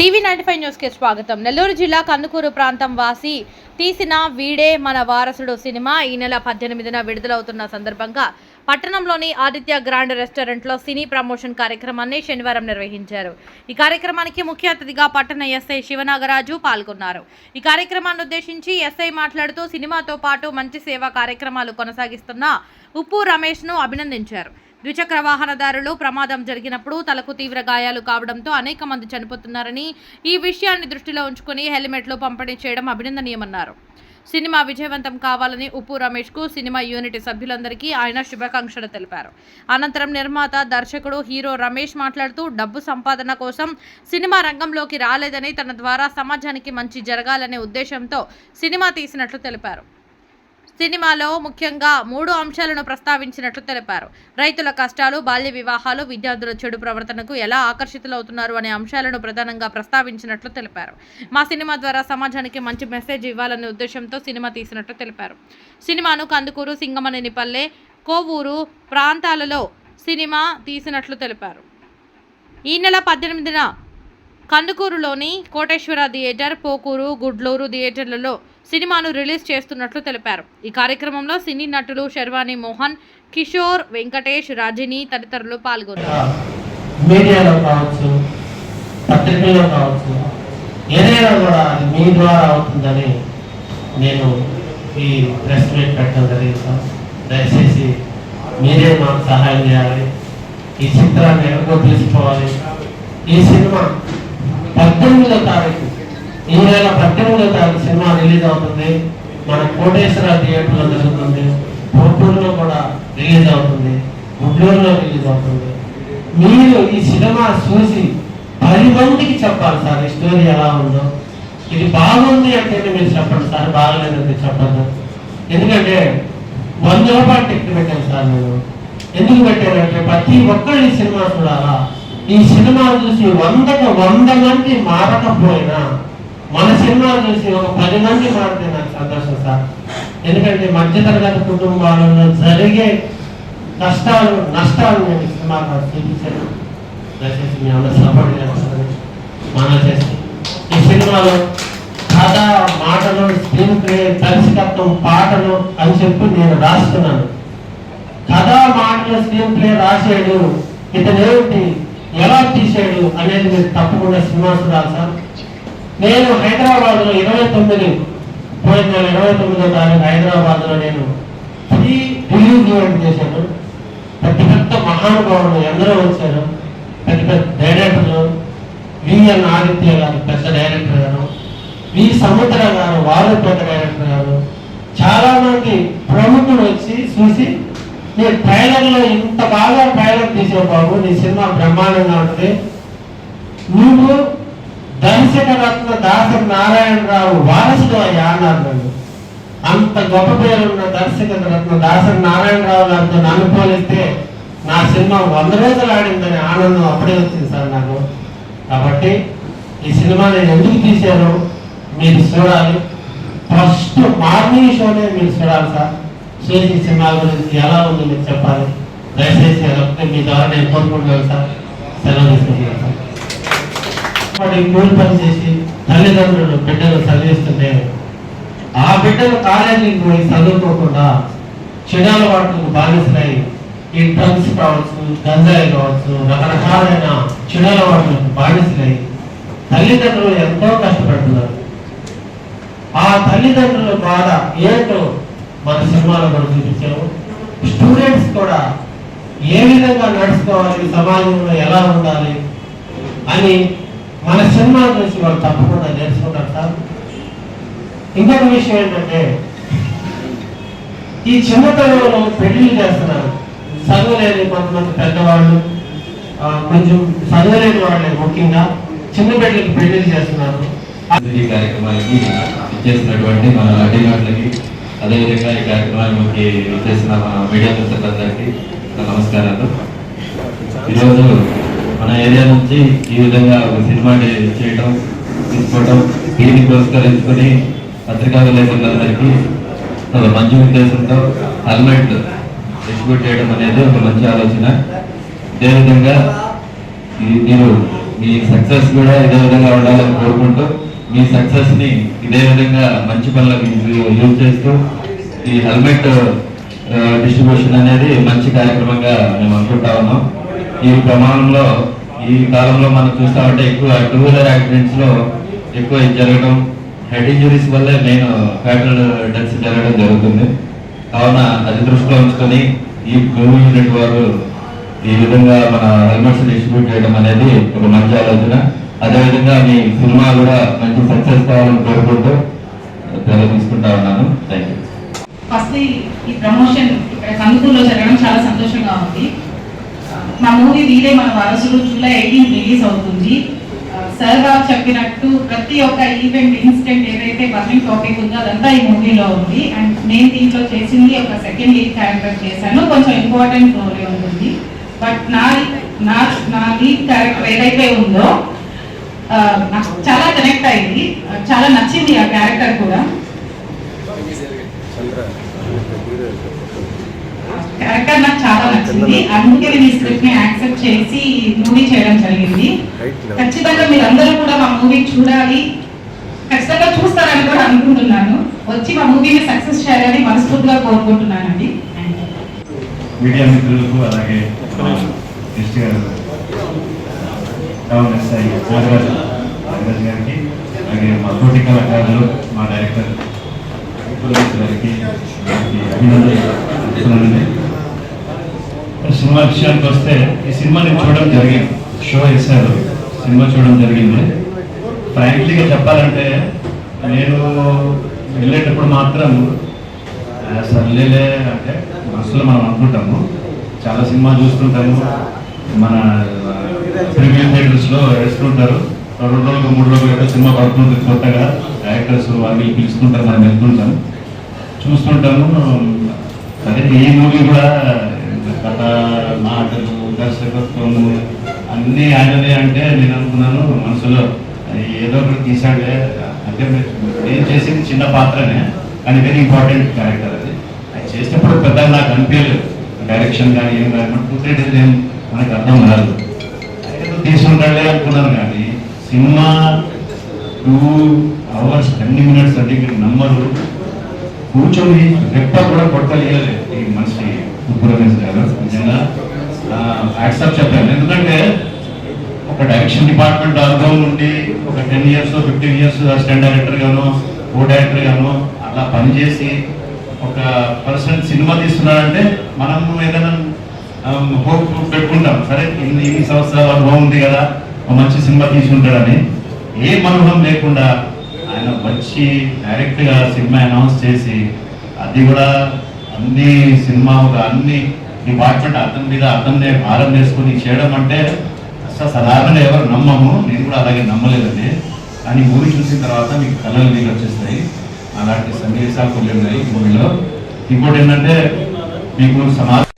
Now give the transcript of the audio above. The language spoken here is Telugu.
టీవీ నైన్టీ ఫైవ్ న్యూస్కి స్వాగతం. నెల్లూరు జిల్లా కందుకూరు ప్రాంతం వాసి తీసిన వీడే మన వారసుడు సినిమా ఈ నెల పద్దెనిమిదిన విడుదలవుతున్న సందర్భంగా పట్టణంలోని ఆదిత్య గ్రాండ్ రెస్టారెంట్లో సినీ ప్రమోషన్ కార్యక్రమాన్ని శనివారం నిర్వహించారు. ఈ కార్యక్రమానికి ముఖ్య అతిథిగా పట్టణ ఎస్ఐ శివనాగరాజు పాల్గొన్నారు. ఈ కార్యక్రమాన్ని ఉద్దేశించి ఎస్ఐ మాట్లాడుతూ సినిమాతో పాటు మంచి సేవా కార్యక్రమాలు కొనసాగిస్తున్న ఉప్పు రమేష్ను అభినందించారు. ద్విచక్ర వాహనదారులు ప్రమాదం జరిగినప్పుడు తలకు తీవ్ర గాయాలు కావడంతో అనేక మంది చనిపోతున్నారని ఈ విషయాన్ని దృష్టిలో ఉంచుకుని హెల్మెట్లు పంపిణీ చేయడం అభినందనీయమన్నారు. సినిమా విజయవంతం కావాలని ఉప్పు రమేష్కు సినిమా యూనిట్ సభ్యులందరికీ ఆయన శుభాకాంక్షలు తెలిపారు. అనంతరం నిర్మాత దర్శకుడు హీరో రమేష్ మాట్లాడుతూ డబ్బు సంపాదన కోసం సినిమా రంగంలోకి రాలేదని తన ద్వారా సమాజానికి మంచి జరగాలనే ఉద్దేశంతో సినిమా తీసినట్లు తెలిపారు. సినిమాలో ముఖ్యంగా మూడు అంశాలను ప్రస్తావించినట్లు తెలిపారు. రైతుల కష్టాలు బాల్య వివాహాలు విద్యార్థుల చెడు ప్రవర్తనకు ఎలా ఆకర్షితులవుతున్నారు అనే అంశాలను ప్రధానంగా ప్రస్తావించినట్లు తెలిపారు. మా సినిమా ద్వారా సమాజానికి మంచి మెసేజ్ ఇవ్వాలనే ఉద్దేశంతో సినిమా తీసినట్లు తెలిపారు. సినిమాను కందుకూరు సింగమనేనిపల్లె కోవూరు ప్రాంతాలలో సినిమా తీసినట్లు తెలిపారు. ఈ నెల పద్దెనిమిదిన కందుకూరులోని కోటేశ్వర థియేటర్ పోకూరు గుడ్లూరు థియేటర్లలో సినిమాను రిలీజ్ చేస్తున్నట్లు తెలిపారు. ఈ కార్యక్రమంలో సినీ నటులు శర్వాణి మోహన్ కిషోర్ వెంకటేష్ రాజిని తదితరులు పాల్గొన్నారు. మీడియాలో కావచ్చు పత్రికల్లో కావచ్చు ఏదైనా కూడా మీ ద్వారా అవుతుందని నేను ఈ ప్రెస్ మీట్ పెట్టడం జరిగింది. దయచేసి మీరే మాకు సహాయం చేయాలి. ఈ చిత్రాన్ని ఎవరికో తీసుకోవాలి. ఈ సినిమా పద్దెనిమిదో తారీఖు ఈ నెల పద్దెనిమిదో తారీఖు సినిమా రిలీజ్ అవుతుంది. మన కోటేశ్వర థియేటర్లో జరుగుతుంది. పొట్టూరులో కూడా రిలీజ్ అవుతుంది. గుడ్లూరులో రిలీజ్ అవుతుంది. మీరు ఈ సినిమా చూసి పది మందికి చెప్పాలి సార్ ఈ స్టోరీ ఎలా ఉందో. ఇది బాగుంది అంటే మీరు చెప్పండి సార్ బాగలేదంటే చెప్పండి. ఎందుకంటే వంద రూపాయలు టికెట్ పెట్టాను సార్ నేను. ఎందుకు పెట్టానంటే ప్రతి ఒక్కళ్ళు ఈ సినిమా చూడాలా. ఈ సినిమా చూసి వందకు వంద మంది మారకపోయినా మన సినిమా చూసి ఒక పది మంది మారితే నాకు సంతోషం సార్. ఎందుకంటే మధ్యతరగతి కుటుంబాలలో జరిగే కష్టాలు నష్టాలు నేను సినిమా చూపించాను దయచేసి మీ అందరూ సపోర్ట్ చేస్తాను మన చేసి ఈ సినిమాలో కథ మాటలు స్క్రీన్ ప్లే దర్శకత్వం పాటలు అని చెప్పి నేను రాస్తున్నాను. కథ మాటలు స్క్రీన్ ప్లే రాసాడు ఇతను ఎలా తీసాడు అనేది మీరు తప్పకుండా సినిమా చూడాలి సార్. నేను హైదరాబాద్లో ఇరవై తొమ్మిది పోయిన నెల ఇరవై తొమ్మిదో తారీఖు హైదరాబాద్లో నేను ఫ్రీ రిలీజ్ ఈవెంట్ చేశాను. పెద్ద పెద్ద మహానుభావులు ఎందరో వచ్చారు. పెద్ద పెద్ద డైరెక్టర్లు విఎన్ ఆదిత్య గారు పెద్ద డైరెక్టర్ గారు వి సముద్ర గారు వారు పెద్ద డైరెక్టర్ గారు. చాలా మంది ప్రముఖులు వచ్చి చూసి నీ ట్రైలర్లో ఇంత బాగా ట్రైలర్ తీసావు బాబు నీ సినిమా బ్రహ్మాండంగా ఉంటుంది నువ్వు దర్శక రత్న దాస నారాయణరావు వారసుడు అయ్యా అన్నారు నన్ను. అంత గొప్ప పేరున్న దర్శక రత్న దాస నారాయణరావు గారితో నన్ను పోలిస్తే నా సినిమా వంద రోజులు ఆడిందని ఆనందం అప్పుడే వచ్చింది సార్ నాకు. కాబట్టి ఈ సినిమా నేను ఎందుకు తీశాను మీరు చూడాలి. ఫస్ట్ మార్నింగ్ షోనే మీరు చూడాలి సార్. చూసి సినిమా గురించి ఎలా ఉంది మీరు చెప్పాలి. దయచేసి అదొకటి మీ ద్వారా నేను కోరుకుంటున్నాను సార్. వాడి కూలి పని చేసి తల్లిదండ్రులు బిడ్డలు చదివిస్తుంటే ఆ బిడ్డలు కాలేజీకి పోయి చదువుకోకుండా చెడాల వాటికి బాధిస్తున్నాయి ఈ డ్రగ్స్ కావచ్చు గంజాయి కావచ్చు రకరకాలైన చెడాల వాటికి బాధిస్తున్నాయి తల్లిదండ్రులు ఎంతో కష్టపడుతున్నారు. ఆ తల్లిదండ్రుల బాధ ఏంటో మన సినిమాలో మనం చూపించాము. స్టూడెంట్స్ కూడా ఏ విధంగా నడుచుకోవాలి సమాజంలో ఎలా ఉండాలి అని మన సినిమా చూసి వాళ్ళు తప్పకుండా నేర్చుకుంటారు సార్. ఇంకొక విషయం ఏంటంటే ఈ చిన్నతనంలో పెళ్ళిళ్ళు చేస్తున్నారు. చదువులేని కొంతమంది పెద్దవాళ్ళు కొంచెం చదువులేని వాళ్ళే ముఖ్యంగా చిన్న బిడ్డలకి పెళ్ళిళ్ళు చేస్తున్నారు. ఈ కార్యక్రమానికి ఇచ్చేసినటువంటి మన అడ్డినాట్లకి అదేవిధంగా ఈ కార్యక్రమానికి చేసిన మన మీడియా మిత్రులందరికీ నమస్కారాలు. ఈరోజు మన ఏరియా నుంచి ఈ విధంగా ఒక సినిమా చేయడం తీసుకోవడం దీన్ని పురస్కరించుకొని పత్రికా విలేకరులందరికీ ఒక మంచి ఉద్దేశంతో హెల్మెట్ డిస్ట్రిబ్యూట్ చేయడం అనేది ఒక మంచి ఆలోచన. అదేవిధంగా విధంగా మీరు మీ సక్సెస్ కూడా ఇదే విధంగా ఉండాలని కోరుకుంటూ మీ సక్సెస్ని ఇదే విధంగా మంచి పనులకు యూజ్ చేస్తూ ఈ హెల్మెట్ డిస్ట్రిబ్యూషన్ అనేది మంచి కార్యక్రమంగా మేము అనుకుంటా ఉన్నాం. ఈ ప్రమాణంలో ఈ కాలంలో మనం చూస్తా ఉంటే ఎక్కువ టూ వీలర్ యాక్సిడెంట్స్లో ఎక్కువ ఇది జరగడం హెడ్ ఇంజురీస్ వల్లే మెయిన్ ఫ్యాటల్ డెత్స్ జరగడం జరుగుతుంది. కావున అది దృష్టిలో ఉంచుకొని ఈ మూవీ యూనిట్ వారు ఈ విధంగా మన హెల్మెట్స్ డిస్ట్రిబ్యూట్ చేయడం అనేది ఒక మంచి ఆలోచన. అదేవిధంగా మీ సినిమా కూడా మంచి సక్సెస్ కావాలని కోరుకుంటూ తీసుకుంటా ఉన్నాను. థ్యాంక్ యూ ఫస్ట్ ఈ ప్రమోషన్ ఇక్కడ కందుకూరులో జరగడం చాలా సంతోషంగా ఉంది. మా మూవీ వీరే మన వారసుడు జూలై ఎయిటీన్ రిలీజ్ అవుతుంది. సార్ గారు చెప్పినట్టు ప్రతి ఒక్క ఈవెంట్ ఇన్సిడెంట్ ఏదైతే బర్నింగ్ టాపిక్ ఉందో అదంతా ఈ మూవీలో ఉంది. అండ్ నేను దీంట్లో చేసింది ఒక సెకండ్ లీడ్ క్యారెక్టర్ చేశాను. కొంచెం ఇంపార్టెంట్ రోలే ఉంటుంది. బట్ నా నా నా లీడ్ క్యారెక్టర్ ఏదైతే ఉందో నాకు చాలా కనెక్ట్ అయింది చాలా నచ్చింది ఆ క్యారెక్టర్ కూడా. క్యారెక్టర్ నాకు చాలా నచ్చింది. అందుకే నేను ఈ స్క్రిప్ట్ని యాక్సెప్ట్ చేసి మూవీ చేయడం జరిగింది. ఖచ్చితంగా మీరందరూ కూడా మా మూవీ చూడాలి. ఖచ్చితంగా చూస్తారని కూడా అనుకుంటున్నాను. వచ్చి మా మూవీని సక్సెస్ చేయాలని మనస్ఫూర్తిగా కోరుకుంటున్నానండి. మీడియా మిత్రులకు అలాగే మా గెస్ట్ గారు టౌన్ ఎస్ఐ నాగరాజు నాగరాజు గారికి అలాగే మా తోటి కళాకారులు మా డైరెక్టర్ గారికి అభినందనలు చెప్తున్నానండి సినిమా విషయానికి వస్తే ఈ సినిమా నేను చూడడం జరిగింది. షో వేశారు సినిమా చూడడం జరిగింది. ఫ్రాంక్లీగా చెప్పాలంటే నేను వెళ్ళేటప్పుడు మాత్రం సర్లేలే అంటే మనసులో మనం అనుకుంటాము. చాలా సినిమా చూస్తుంటాము. మన ప్రీమియం థియేటర్స్లో వేస్తుంటారు. రెండు రోజులకు మూడు రోజులు ఏదో సినిమా పడుతుంది. కొత్తగా యాక్టర్స్ వాళ్ళు పిలుస్తుంటారు. మనం వెళ్తుంటాం. చూస్తుంటాము. అదే ఈ మూవీ కూడా కథ నాటకం దర్శకత్వము అన్నీ ఆయననే అంటే నేను అనుకున్నాను మనసులో. ఏదో ఒకటి తీసాడే అంటే నేను చేసింది చిన్న పాత్రనే కానీ వెరీ ఇంపార్టెంట్ క్యారెక్టర్ అది. అది చేసినప్పుడు పెద్దగా నాకు అనిపించలేదు. డైరెక్షన్ కానీ ఏం కానీ టూ త్రీ డేస్ ఏం మనకు అర్థం కాదు ఏదో తీసుకుంటాడే అనుకున్నాను కానీ cinema two hours ten minutes అంటే నెంబర్ నమ్మరు కూర్చొని రెప్ప కూడా కొట్టలేదు ఈ మనిషి ఉప్పురమేష్ గారు నిజంగా యాక్సెప్ట్ చెప్పాను ఎందుకంటే ఒక డైరెక్షన్ డిపార్ట్మెంట్ అనుభవం నుండి ఒక ten years fifteen years assistant director గాను కో డైరెక్టర్ గాను అలా పనిచేసి ఒక పర్సన్ సినిమా తీస్తున్నాడంటే మనం ఏదైనా హోప్ పెట్టుకుంటాం. సరే ఇన్ని ఇన్ని సంవత్సరాల అనుభవం ఉంది కదా ఒక మంచి సినిమా తీసుకుంటాడని ఏ అనుభవం లేకుండా ఆయన వచ్చి డైరెక్ట్గా సినిమా అనౌన్స్ చేసి అది కూడా అన్ని సినిమా ఒక అన్ని డిపార్ట్మెంట్ అర్థం మీద అతన్నే భారం చేసుకుని చేయడం అంటే అసలు సాధారణ ఎవరు నమ్మము. నేను కూడా అలాగే నమ్మలేదండి. కానీ మూవీ చూసిన తర్వాత మీకు కళలు నీళ్ళు వచ్చేస్తాయి. అలాంటి సన్నివేశాలు కొన్ని ఉన్నాయి మూవీలో. ఇంకోటి ఏంటంటే మీకు సమాజం